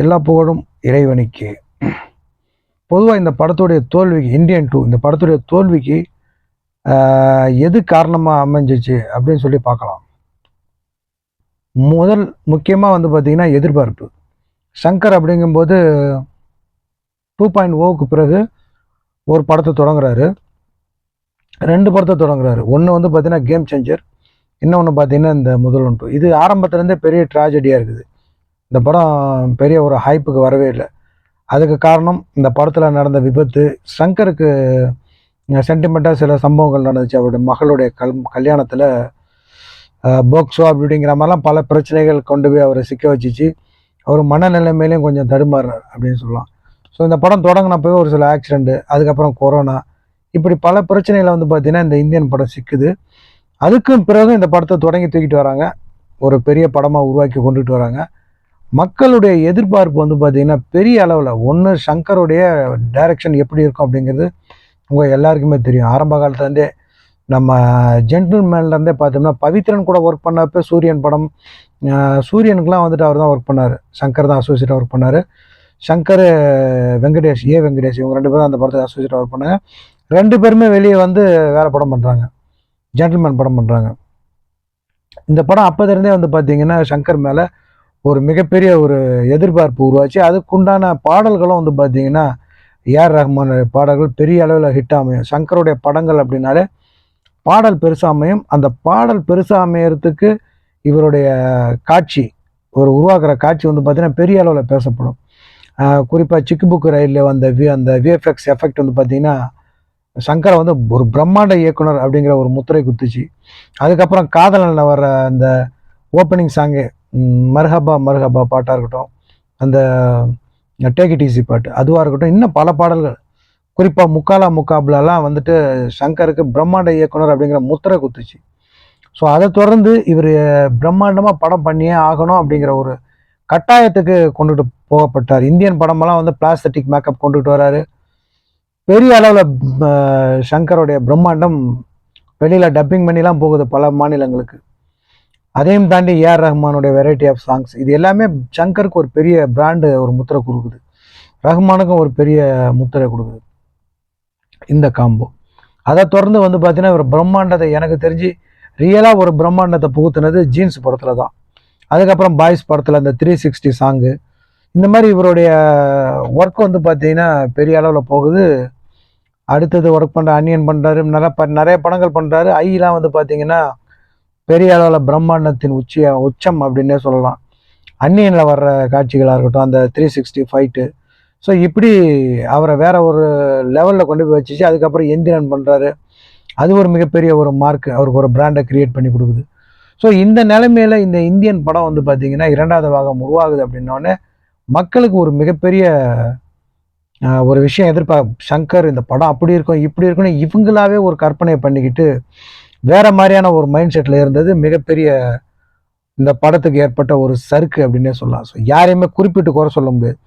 எல்லா புகழும் இறைவனுக்கு. பொதுவாக இந்த படத்துடைய தோல்விக்கு இந்தியன் டூ இந்த படத்துடைய தோல்விக்கு எது காரணமாக அமைஞ்சிச்சு அப்படின்னு சொல்லி பார்க்கலாம். முதல் முக்கியமாக வந்து பார்த்திங்கன்னா எதிர்பார்ப்பு. சங்கர் அப்படிங்கும்போது டூ பாயிண்ட் ஓவுக்கு பிறகு ஒரு படத்தை தொடங்குறாரு. ரெண்டு படத்தை தொடங்குறாரு. ஒன்று வந்து பார்த்திங்கன்னா கேம் சேஞ்சர் இன்னொன்று பார்த்தீங்கன்னா இந்த முதல் ஒன்று இது ஆரம்பத்துலேருந்தே பெரிய ட்ராஜடியாக இருக்குது. இந்த படம் பெரிய ஒரு ஹைப்புக்கு வரவே இல்லை. அதுக்கு காரணம் இந்த படத்தில் நடந்த விபத்து சங்கருக்கு சென்டிமெண்ட்டாக சில சம்பவங்கள் நடந்துச்சு. அவருடைய மகளுடைய கல் கல்யாணத்தில் போக்ஸோ அப்படிங்கிற மாதிரிலாம் பல பிரச்சனைகள் கொண்டு போய் அவரை சிக்க வச்சிச்சு. அவர் மனநிலைமையிலையும் கொஞ்சம் தடுமாறுறார் அப்படின்னு சொல்லலாம். ஸோ இந்த படம் தொடங்கினப்பவே ஒரு சில ஆக்சிடெண்ட்டு அதுக்கப்புறம் கொரோனா இப்படி பல பிரச்சனைகளை வந்து பார்த்தீங்கன்னா இந்த இந்தியன் படம் சிக்குது. அதுக்கும் பிறகு இந்த படத்தை தொடங்கி தூக்கிட்டு வராங்க. ஒரு பெரிய படமாக உருவாக்கி கொண்டுட்டு வராங்க. மக்களுடைய எதிர்பார்ப்பு வந்து பார்த்திங்கன்னா பெரிய அளவில். ஒன்று சங்கருடைய டைரக்ஷன் எப்படி இருக்கும் அப்படிங்கிறது உங்கள் எல்லாருக்குமே தெரியும். ஆரம்ப காலத்துலேருந்தே நம்ம ஜென்டில்மேன்லேருந்தே பார்த்தோம்னா பவித்ரன் கூட ஒர்க் பண்ணப்போ சூரியன் படம் சூரியனுக்கெலாம் சூரியனுக்குலாம் வந்துட்டு அவர் தான் ஒர்க் பண்ணார். சங்கர் தான் அசோசியேட்டாக ஒர்க் பண்ணார். சங்கர் வெங்கடேஷ் ஏ வெங்கடேஷ் இவங்க ரெண்டு பேரும் அந்த படத்துக்கு அசோசியேட்டாக ஒர்க் பண்ணாங்க. ரெண்டு பேருமே வெளியே வந்து வேறு படம் பண்ணுறாங்க ஜென்டில்மேன் படம் பண்ணுறாங்க இந்த படம் அப்போதிருந்தே வந்து பார்த்திங்கன்னா சங்கர் மேலே ஒரு மிகப்பெரிய ஒரு எதிர்பார்ப்பு உருவாச்சு. அதுக்குண்டான பாடல்களும் வந்து பார்த்தீங்கன்னா ஏஆர் ரஹ்மான் பாடல்கள் பெரிய அளவில் ஹிட் அமையும் சங்கருடைய படங்கள் அப்படின்னாலே பாடல் பெருசாக அமையும் அந்த பாடல் பெருசாக அமையறதுக்கு இவருடைய காட்சி ஒரு உருவாக்குற காட்சி வந்து பார்த்திங்கன்னா பெரிய அளவில் பேசப்படும். குறிப்பாக சிக்கு புக்கு ரயிலில் வந்த வி அந்த விஎஃப்எக்ஸ் எஃபெக்ட் வந்து பார்த்திங்கன்னா சங்கரை வந்து ஒரு பிரம்மாண்ட இயக்குனர் அப்படிங்கிற ஒரு முத்திரை குத்துச்சு. அதுக்கப்புறம் காதலனில் வர அந்த ஓப்பனிங் சாங்கு மர்ஹபா மர்ஹபா பாட்டாக இருக்கட்டும் அந்த டேக் இட் ஈஸி பாட்டு அதுவாக இருக்கட்டும் இன்னும் பல பாடல்கள். குறிப்பாக முக்காலா முக்காப்லலாம் வந்துட்டு சங்கருக்கு பிரம்மாண்ட இயக்குனர் அப்படிங்கிற முத்திரை குத்துச்சு. ஸோ அதை தொடர்ந்து இவர் பிரம்மாண்டமாக படம் பண்ணியே ஆகணும் அப்படிங்கிற ஒரு கட்டாயத்துக்கு கொண்டுட்டு போகப்பட்டார். இந்தியன் படமெல்லாம் வந்து பிளாஸ்டிக் மேக்கப் கொண்டுட்டு வராரு. பெரிய அளவில் சங்கருடைய பிரம்மாண்டம் வெளியில் டப்பிங் பண்ணிலாம் போகுது பல மாநிலங்களுக்கு. அதையும் தாண்டி ஏஆர் ரஹ்மானுடைய வெரைட்டி ஆஃப் சாங்ஸ் இது எல்லாமே சங்கருக்கு ஒரு பெரிய பிராண்டு ஒரு முத்திரை கொடுக்குது. ரஹ்மானுக்கும் ஒரு பெரிய முத்திரை கொடுக்குது. இந்த காம்போ அதை தொடர்ந்து வந்து பார்த்தீங்கன்னா ஒரு பிரம்மாண்டத்தை எனக்கு தெரிஞ்சு ரியலாக ஒரு பிரம்மாண்டத்தை புகுத்துனது ஜீன்ஸ் படத்தில் தான். அதுக்கப்புறம் பாய்ஸ் படத்தில் அந்த த்ரீ சிக்ஸ்டி சாங்கு இந்த மாதிரி இவருடைய ஒர்க் வந்து பார்த்தீங்கன்னா பெரிய அளவில் போகுது. அடுத்தது ஒர்க் பண்ணுற அன்னியன் பண்ணுறாரு நிறைய ப நிறைய படங்கள் பண்ணுறாரு ஐலாம் வந்து பார்த்தீங்கன்னா பெரிய அளவில் பிரம்மாண்டத்தின் உச்சிய உச்சம் அப்படின்னே சொல்லலாம். அன்னியனில் வர்ற காட்சிகளாக இருக்கட்டும் அந்த த்ரீ சிக்ஸ்டி ஃபைட்டு ஸோ இப்படி அவரை வேற ஒரு லெவலில் கொண்டு போய் வச்சிச்சு அதுக்கப்புறம் எந்திரன் பண்ணுறாரு அது ஒரு மிகப்பெரிய ஒரு மார்க் அவருக்கு ஒரு பிராண்டை கிரியேட் பண்ணி கொடுக்குது. ஸோ இந்த நிலைமையில் இந்த இந்தியன் படம் வந்து பார்த்தீங்கன்னா இரண்டாவது பாகம் உருவாகுது அப்படின்னோடனே மக்களுக்கு ஒரு மிகப்பெரிய ஒரு விஷயம் எதிர்பார்க்க சங்கர் இந்த படம் அப்படி இருக்கும் இப்படி இருக்கும்னு இவங்களாவே ஒரு கற்பனை பண்ணிக்கிட்டு வேற மாதிரியான ஒரு மைண்ட் செட்டில் இருந்தது. மிகப்பெரிய இந்த படத்துக்கு ஏற்பட்ட ஒரு சறுக்கு அப்படின்னே சொல்லலாம். ஸோ யாரையுமே குறிப்பிட்டு குறை சொல்ல முடியாது.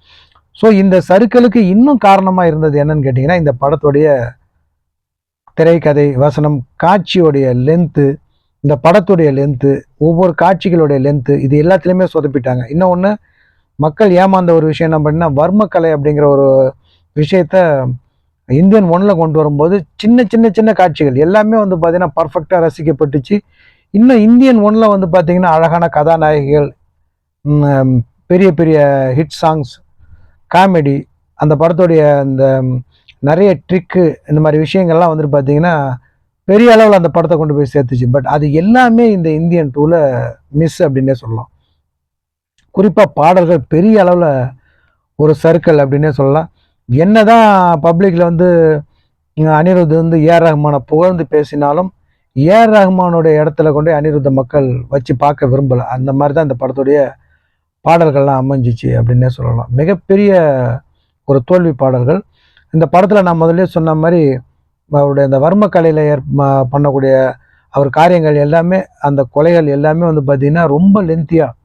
ஸோ இந்த சறுக்கலுக்கு இன்னும் காரணமாக இருந்தது என்னன்னு கேட்டிங்கன்னா இந்த படத்துடைய திரைக்கதை வசனம் காட்சியோடைய லென்த்து இந்த படத்துடைய லென்த்து ஒவ்வொரு காட்சிகளுடைய லென்த்து இது எல்லாத்துலேயுமே சொதப்பிட்டாங்க. இன்னொன்று மக்கள் ஏமாந்த ஒரு விஷயம் என்ன பண்ணால் வர்மக்கலை அப்படிங்கிற ஒரு விஷயத்த இந்தியன் ஒன்றில் கொண்டு வரும்போது சின்ன சின்ன சின்ன காட்சிகள். எல்லாமே வந்து பார்த்தீங்கன்னா பர்ஃபெக்டாக ரசிக்கப்பட்டுச்சு. இன்னும் இந்தியன் ஒன்றில் வந்து பார்த்தீங்கன்னா அழகான கதாநாயகிகள் பெரிய பெரிய ஹிட் சாங்ஸ் காமெடி அந்த படத்துடைய இந்த நிறைய ட்ரிக்கு இந்த மாதிரி விஷயங்கள்லாம் வந்துட்டு பார்த்தீங்கன்னா பெரிய அளவில் அந்த படத்தை கொண்டு போய் சேர்த்துச்சு. பட் அது எல்லாமே இந்த இந்தியன் டூவில் மிஸ் அப்படின்னே சொல்லலாம். குறிப்பாக பாடல்கள் பெரிய அளவில் ஒரு சர்க்கிள் அப்படின்னே சொல்லலாம். என்னதான் பப்ளிக்கில் வந்து அனிருத் வந்து ஏஆர் ரஹ்மானை புகழ்ந்து பேசினாலும் ஏஆர் ரஹ்மானுடைய இடத்துல கொண்டு அனிருத்த மக்கள் வச்சு பார்க்க விரும்பலை. அந்த மாதிரி தான் இந்த படத்துடைய பாடல்கள்லாம் அமைஞ்சிச்சு அப்படின்னே சொல்லலாம். மிகப்பெரிய ஒரு தோல்வி பாடல்கள். இந்த படத்தில் நான் முதல்ல சொன்ன மாதிரி அவருடைய அந்த வர்ம கலையில் ஏற் பண்ணக்கூடிய அவர் காரியங்கள் எல்லாமே அந்த கொலைகள் எல்லாமே வந்து பார்த்திங்கன்னா ரொம்ப லென்த்தியாக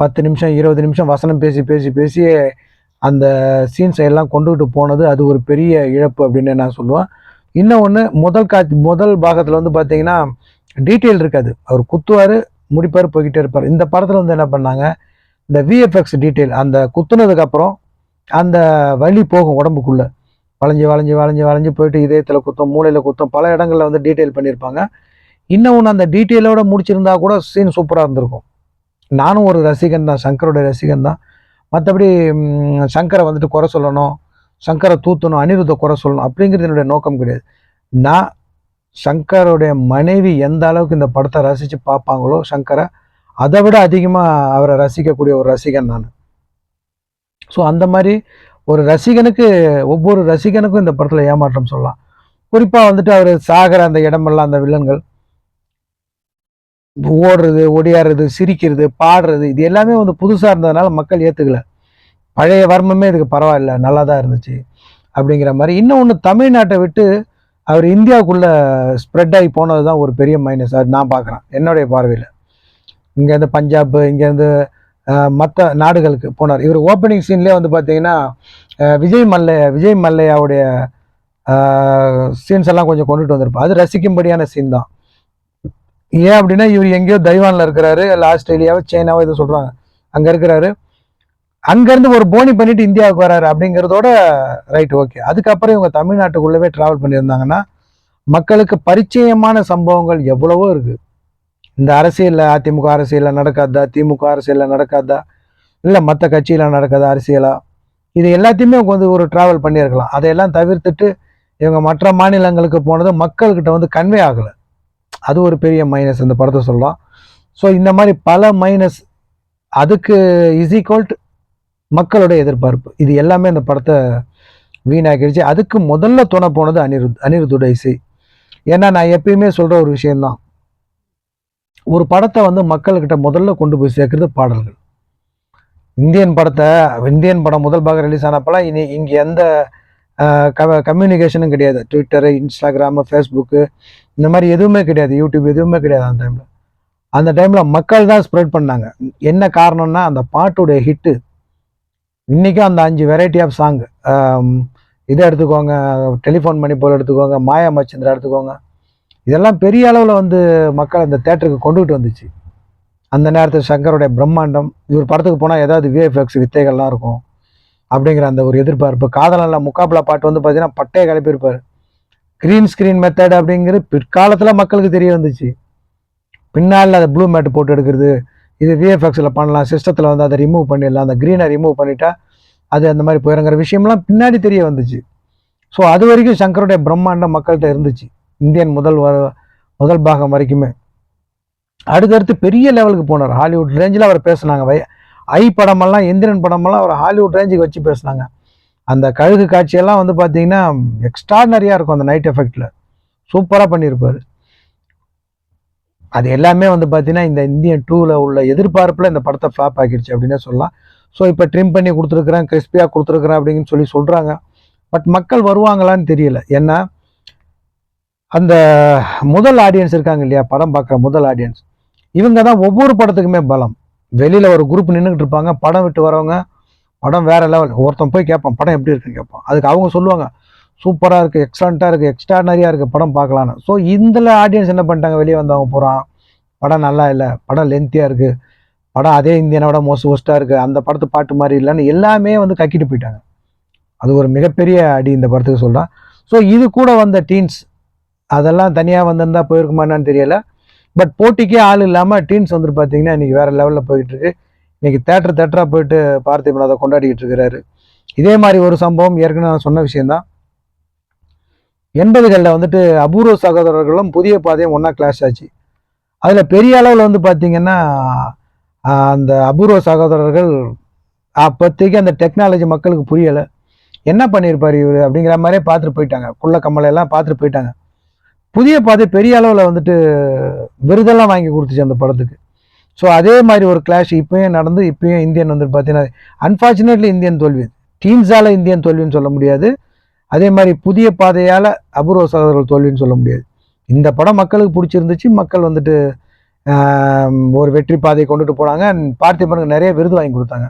பத்து நிமிஷம் இருபது நிமிஷம் வசனம் பேசி பேசி பேசி அந்த சீன்ஸை எல்லாம் கொண்டுகிட்டு போனது அது ஒரு பெரிய இழப்பு அப்படின்னு நான் சொல்லுவேன். இன்னொன்று முதல் காட்சி முதல் பாகத்தில் வந்து பார்த்தீங்கன்னா டீட்டெயில் இருக்காது. அவர் குத்துவார் முடிப்பார் போய்கிட்டே இருப்பார். இந்த படத்தில் வந்து என்ன பண்ணாங்க இந்த விஎஃப்எக்ஸ் டீட்டெயில் அந்த குத்துனதுக்கப்புறம் அந்த வலி போகும் உடம்புக்குள்ளே. வளைஞ்சு வளைஞ்சு வளைஞ்சு வளைஞ்சு போயிட்டு இதயத்தில் குத்தம் மூளையில் குத்தம் பல இடங்களில் வந்து டீட்டெயில் பண்ணியிருப்பாங்க. இன்னொன்று அந்த டீட்டெயிலோட முடிச்சிருந்தா கூட சீன் சூப்பராக இருந்திருக்கும். நானும் ஒரு ரசிகன் தான் சங்கரோட ரசிகன் தான். மற்றபடி சங்கரை வந்துட்டு குறை சொல்லணும் சங்கரை தூத்தணும் அனிருத்தை குறை சொல்லணும் அப்படிங்கிறது என்னுடைய நோக்கம் கிடையாது. நான் சங்கருடைய மனைவி எந்த அளவுக்கு இந்த படத்தை ரசித்து பார்ப்பாங்களோ சங்கரை அதை விட அதிகமாக அவரை ரசிக்கக்கூடிய ஒரு ரசிகன் நான். ஸோ அந்த மாதிரி ஒரு ரசிகனுக்கு ஒவ்வொரு ரசிகனுக்கும் இந்த படத்தில் ஏமாற்றம் சொல்லலாம். குறிப்பாக வந்துட்டு அவர் சாகிற அந்த இடமெல்லாம் அந்த வில்லன்கள் ஓடுறது ஒடியாடுறது சிரிக்கிறது பாடுறது இது எல்லாமே வந்து புதுசாக இருந்ததுனால மக்கள் ஏற்றுக்கல பழைய வர்மமே இதுக்கு பரவாயில்ல நல்லா தான் இருந்துச்சு அப்படிங்கிற மாதிரி. இன்னொன்று தமிழ்நாட்டை விட்டு அவர் இந்தியாவுக்குள்ளே ஸ்ப்ரெட் ஆகி போனது தான் ஒரு பெரிய மைனஸ் அது நான் பார்க்குறேன். என்னுடைய பார்வையில். இங்கேருந்து பஞ்சாப் இங்கேருந்து மற்ற நாடுகளுக்கு போனார். இவர் ஓப்பனிங் சீன்லேயே வந்து பார்த்தீங்கன்னா விஜய் மல்லையா விஜய் மல்லையாவுடைய சீன்ஸ் எல்லாம் கொஞ்சம் கொண்டுட்டு வந்திருப்பார். அது ரசிக்கும்படியான சீன் தான். ஏன் அப்படின்னா இவர் எங்கேயோ தைவானில் இருக்கிறாரு இல்லை ஆஸ்திரேலியாவோ சைனாவோ இதை சொல்கிறாங்க அங்கே இருக்கிறாரு. அங்கேருந்து ஒரு போனி பண்ணிட்டு இந்தியாவுக்கு வராரு அப்படிங்கிறதோட ரைட் ஓகே அதுக்கப்புறம் இவங்க தமிழ்நாட்டுக்குள்ளவே ட்ராவல் பண்ணியிருந்தாங்கன்னா மக்களுக்கு பரிச்சயமான சம்பவங்கள் எவ்வளவோ இருக்குது இந்த அரசியலில் அதிமுக அரசியலில் நடக்காதா திமுக அரசியலில் நடக்காதா இல்லை மற்ற கட்சியில் நடக்காதா அரசியலாக இது எல்லாத்தையுமே அவங்க வந்து ஒரு ட்ராவல் பண்ணியிருக்கலாம். அதையெல்லாம் தவிர்த்துட்டு இவங்க மற்ற மாநிலங்களுக்கு போனது மக்கள்கிட்ட வந்து கன்வே ஆகலை. அது ஒரு பெரிய மைனஸ் இந்த படத்தை சொல்லலாம். ஸோ இந்த மாதிரி பல மைனஸ் அதுக்கு இஸ் மக்களுடைய எதிர்பார்ப்பு. இது எல்லாமே அந்த படத்தை வீணாக்கிடுச்சு. அதுக்கு முதல்ல துணை போனது அனிருத் அனிருத்தோட இசை ஏன்னா நான் எப்பயுமே சொல்கிற ஒரு விஷயந்தான் ஒரு படத்தை வந்து மக்கள்கிட்ட முதல்ல கொண்டு போய் சேர்க்குறது பாடல்கள். இந்தியன் படத்தை இந்தியன் படம் முதல் பாகம் ரிலீஸ் ஆனப்பெல்லாம் இனி இங்கே எந்த கம்யூனிகேஷனும் கிடையாது. ட்விட்டரு இன்ஸ்டாகிராமு ஃபேஸ்புக்கு இந்த மாதிரி எதுவுமே கிடையாது. யூடியூப் எதுவுமே கிடையாது அந்த டைமில் அந்த டைமில் மக்கள் தான் ஸ்ப்ரெட் பண்ணாங்க. என்ன காரணம்னா அந்த பாட்டுடைய ஹிட்டு இன்றைக்கும் அந்த அஞ்சு வெரைட்டி ஆஃப் சாங் இதை எடுத்துக்கோங்க டெலிஃபோன் மணி போல் எடுத்துக்கோங்க மாயா மச்சந்திரா எடுத்துக்கோங்க. இதெல்லாம் பெரிய அளவில் வந்து மக்கள் அந்த தேட்டருக்கு கொண்டுகிட்டு வந்துச்சு. அந்த நேரத்தில் சங்கருடைய பிரம்மாண்டம் இவர் படத்துக்கு போனால் ஏதாவது விஎஃப்எக்ஸ் வித்தைகள்லாம் இருக்கும். அப்படிங்கிற அந்த ஒரு எதிர்பார்ப்பு. காதலில் முக்காப்பிலா பாட்டு வந்து பார்த்தீங்கன்னா பட்டையை கிளப்பியிருப்பார். க்ரீன் ஸ்க்ரீன் மெத்தட் அப்படிங்கிறது பிற்காலத்தில் மக்களுக்கு தெரிய வந்துச்சு. பின்னால் அதை ப்ளூ மேட் போட்டு எடுக்கிறது. இது விஎஃப்எக்ஸில் பண்ணலாம். சிஸ்டத்தில் வந்து அதை ரிமூவ் பண்ணிடலாம். அந்த க்ரீனை ரிமூவ் பண்ணிட்டா அது அந்த மாதிரி போயிருங்கிற விஷயம்லாம் பின்னாடி தெரிய வந்துச்சு. ஸோ அது வரைக்கும் சங்கருடைய பிரம்மாண்டம் மக்கள்கிட்ட இருந்துச்சு. இந்தியன் முதல் வர முதல் பாகம் வரைக்குமே. அடுத்தடுத்து பெரிய லெவலுக்கு போனார். ஹாலிவுட் ரேஞ்சில் அவர் பேசுனாங்க. வய ஐ படமெல்லாம் எந்திரன் படமெல்லாம் அவர் ஹாலிவுட் ரேஞ்சுக்கு வச்சு பேசுனாங்க. அந்த கழுகு காட்சியெல்லாம் வந்து பார்த்தீங்கன்னா எக்ஸ்ட்ராடனரியாக இருக்கும் அந்த நைட் எஃபெக்டில் சூப்பராக பண்ணியிருப்பார் அது எல்லாமே வந்து பார்த்தீங்கன்னா இந்த இந்தியன் டூவில் உள்ள எதிர்பார்ப்பில் இந்த படத்தை ஃப்ளாப் ஆக்கிடுச்சு அப்படின்னே சொல்லலாம். ஸோ இப்போ ட்ரிம் பண்ணி கொடுத்துருக்குறேன் கிறிஸ்பியாக கொடுத்துருக்குறேன் அப்படின்னு சொல்லி சொல்கிறாங்க பட் மக்கள் வருவாங்களான்னு தெரியல. ஏன்னா அந்த முதல் ஆடியன்ஸ் இருக்காங்க இல்லையா? படம் பார்க்குற முதல் ஆடியன்ஸ் இவங்க தான் ஒவ்வொரு படத்துக்குமே பலம். வெளியில் ஒரு குரூப் நின்றுக்கிட்டு இருப்பாங்க படம் விட்டு வரவங்க படம் வேறு லெவல் ஒருத்தன் போய் கேட்பான் படம் எப்படி இருக்குன்னு கேட்பான். அதுக்கு அவங்க சொல்லுவாங்க சூப்பராக இருக்குது எக்ஸ்ட்ராண்ட்டாக இருக்குது எக்ஸ்ட்ராடனரியாக இருக்குது படம் பார்க்கலான்னு ஸோ இதில் ஆடியன்ஸ் என்ன பண்ணிட்டாங்க? வெளியே வந்தவங்க போகிறான் படம் நல்லா இல்லை படம் லென்த்தியாக இருக்குது படம் அதே இந்தியனோட மோஸ்ட் ஒஸ்ட்டாக இருக்குது அந்த படத்து பாட்டு மாதிரி இல்லைன்னு எல்லாமே வந்து கக்கிட்டு போயிட்டாங்க. அது ஒரு மிகப்பெரிய அடி இந்த படத்துக்கு சொல்கிறேன் ஸோ இது கூட வந்த டீன்ஸ் அதெல்லாம் தனியாக வந்திருந்தால் போயிருக்குமா என்னன்னு தெரியலை. பட் போட்டிக்கே ஆள் இல்லாமல் டீன்ஸ் வந்துட்டு பார்த்தீங்கன்னா இன்றைக்கி வேறு லெவலில் போயிட்டுருக்கு இன்றைக்கி தேட்டர் தேட்டராக போயிட்டு பார்த்திபன் அதை கொண்டாடிக்கிட்டு இருக்கிறாரு. இதே மாதிரி ஒரு சம்பவம் ஏற்கனவே நான் சொன்ன விஷயந்தான் எண்பதுகளில் வந்துட்டு அபூர்வ சகோதரர்களும் புதிய பாதையும் ஒன்றா கிளாஷ் ஆச்சு. அதில் பெரிய அளவில் வந்து பார்த்திங்கன்னா அந்த அபூர்வ சகோதரர்கள் அப்போதைக்கு அந்த டெக்னாலஜி மக்களுக்கு புரியலை. என்ன பண்ணியிருப்பார் இவர் அப்படிங்கிற மாதிரியே பார்த்துட்டு போயிட்டாங்க. குள்ள கம்மலை எல்லாம் பார்த்துட்டு போயிட்டாங்க. புதிய பாதை பெரிய அளவில் வந்துட்டு விருதெல்லாம் வாங்கி கொடுத்துச்சு அந்த படத்துக்கு. ஸோ அதே மாதிரி ஒரு கிளாஷ் இப்பயும் நடந்து இப்பயும் இந்தியன் வந்துட்டு பார்த்தீங்கன்னா அன்ஃபார்ச்சுனேட்லி இந்தியன் தோல்வி. டீம்ஸால் இந்தியன் தோல்வின்னு சொல்ல முடியாது. அதே மாதிரி புதிய பாதையால் அபூர்வ சகோதரர்கள் தோல்வின்னு சொல்ல முடியாது. இந்த படம் மக்களுக்கு பிடிச்சிருந்துச்சு. மக்கள் வந்துட்டு ஒரு வெற்றி பாதையை கொண்டுட்டு போனாங்க. அண்ட் பார்த்திபனுக்கு நிறைய விருது வாங்கி கொடுத்தாங்க.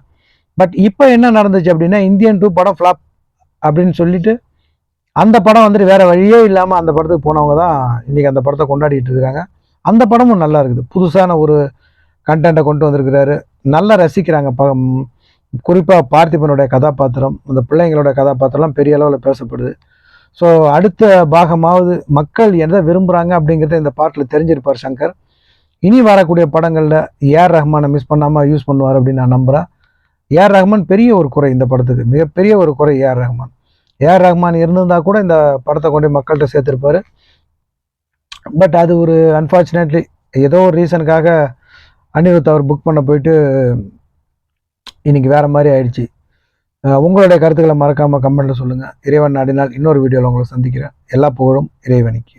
பட் இப்போ என்ன நடந்துச்சு அப்படின்னா இந்தியன் டூ படம் ஃப்ளாப் அப்படின்னு சொல்லிட்டு அந்த படம் வந்துட்டு வேற வழியே இல்லாமல் அந்த படத்துக்கு போனவங்க தான் இன்னைக்கு அந்த படத்தை கொண்டாடிட்டு இருக்காங்க. அந்த படமும் நல்லா இருக்குது. புதுசான ஒரு கண்டென்ட்டை கொண்டு வந்திருக்கிறாரு. நல்லா ரசிக்கிறாங்க. ப குறிப்பாக பார்த்திபனுடைய கதாபாத்திரம் இந்த பிள்ளைங்களோட கதாபாத்திரம்லாம் பெரிய அளவில் பேசப்படுது. ஸோ அடுத்த பாகமாவது மக்கள் எதை விரும்புகிறாங்க அப்படிங்கிறத இந்த பாட்டில் தெரிஞ்சிருப்பார் சங்கர். இனி வரக்கூடிய படங்களில் ஏஆர் ரஹ்மானை மிஸ் பண்ணாமல் யூஸ் பண்ணுவார் அப்படின்னு நான் நம்புகிறேன் ஏஆர் ரஹ்மான் பெரிய ஒரு குறை இந்த படத்துக்கு. மிகப்பெரிய ஒரு குறை ஏஆர் ரஹ்மான் ஏஆர் ரஹ்மான் இருந்திருந்தா கூட இந்த படத்தை கொண்டு போய் மக்கள்கிட்ட சேர்த்துருப்பார். பட் அது ஒரு அன்ஃபார்ச்சுனேட்லி ஏதோ ஒரு ரீசனுக்காக அனிருத் அவர் புக் பண்ண போயிட்டு இன்னைக்கு வேறு மாதிரி ஆயிடுச்சு. உங்களுடைய கருத்துக்களை மறக்காமல் கமெண்ட்டில் சொல்லுங்கள் இறைவன் நாடினால் இன்னொரு வீடியோவில் உங்களை சந்திக்கிறேன். எல்லா புகழும் இறைவனுக்கு.